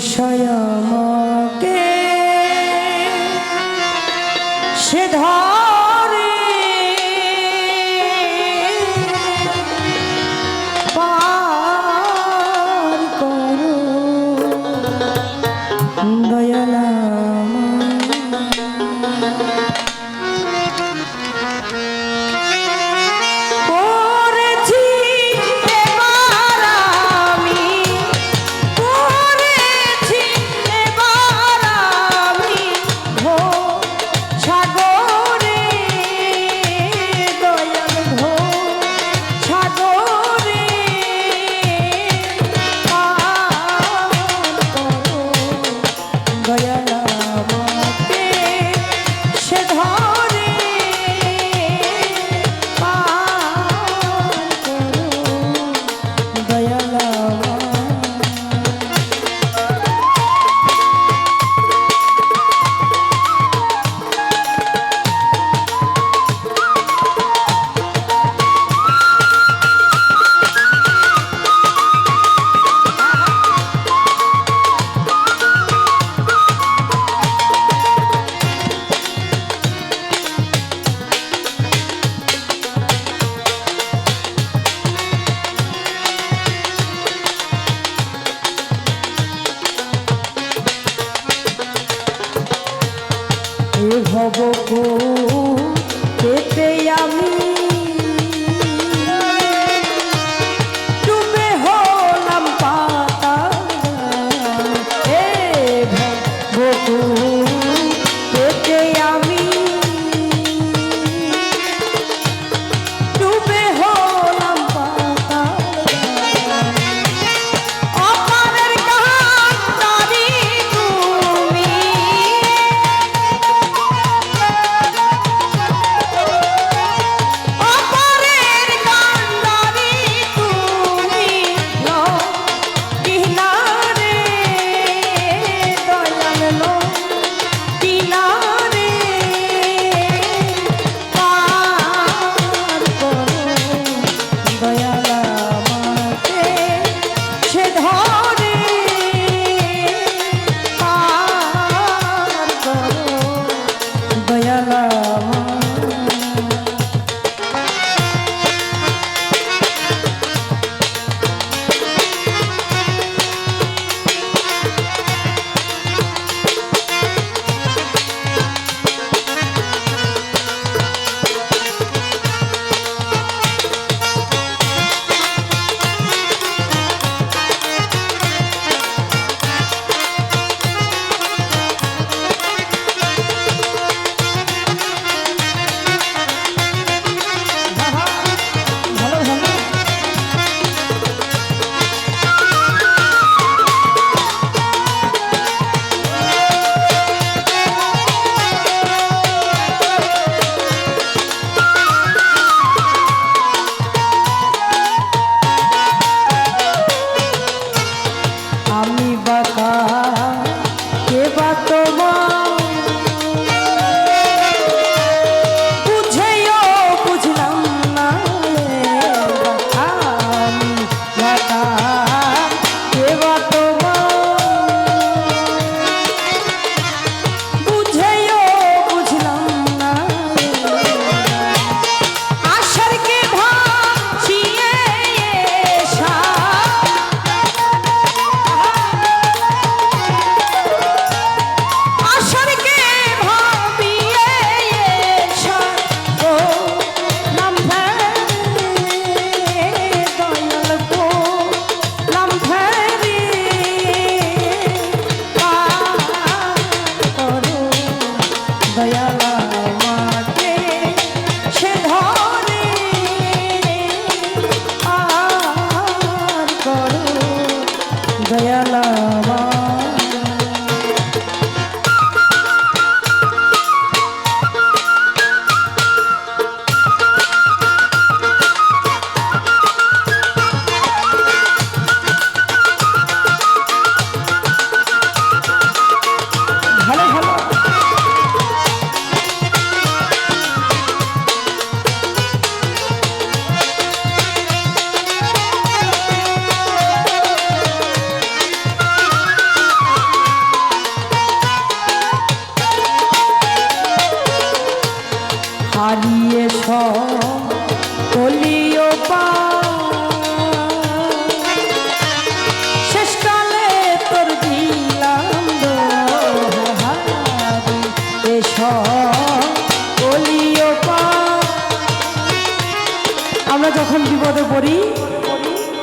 বিষয় আমাকে সে ধরে পার করো। দয়া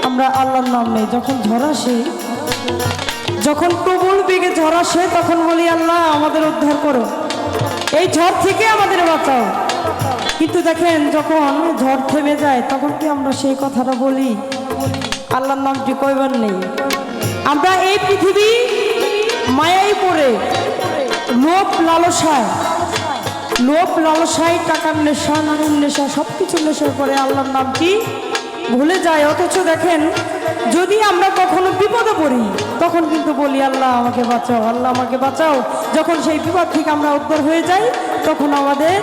আমরা আল্লাহর নাম যখন ঝড় আসে, যখন প্রবল বেগে ঝড় আসে, তখন বলি, আল্লাহ, আমাদের উদ্ধার করো। এই ঝড় থেকে আমাদের বাঁচাও। কিন্তু দেখেন, যখন ঝড় থেমে যায়, তখন কি আমরা সেই কথাটা বলি? আল্লাহর নামটি কইবার নেই? আমরা এই পৃথিবী মায়াই পড়ে, লোভ লালসায় লোভ লালসায় টাকার নেশা নারীর নেশা সব কিছু নেশার পরে আল্লাহর নামটি ভুলে যায়, অথচ দেখেন, যদি আমরা কখনো বিপদে পড়ি, তখন কিন্তু বলি, আল্লাহ আমাকে বাঁচাও, আল্লাহ আমাকে বাঁচাও। যখন সেই বিপদ থেকে আমরা উদ্ধার হয়ে যাই, তখন আমাদের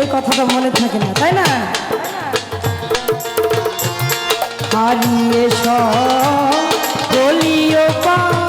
এই কথাটা মনে থাকে না, তাই না? হারিয়ে সব, বলিও পা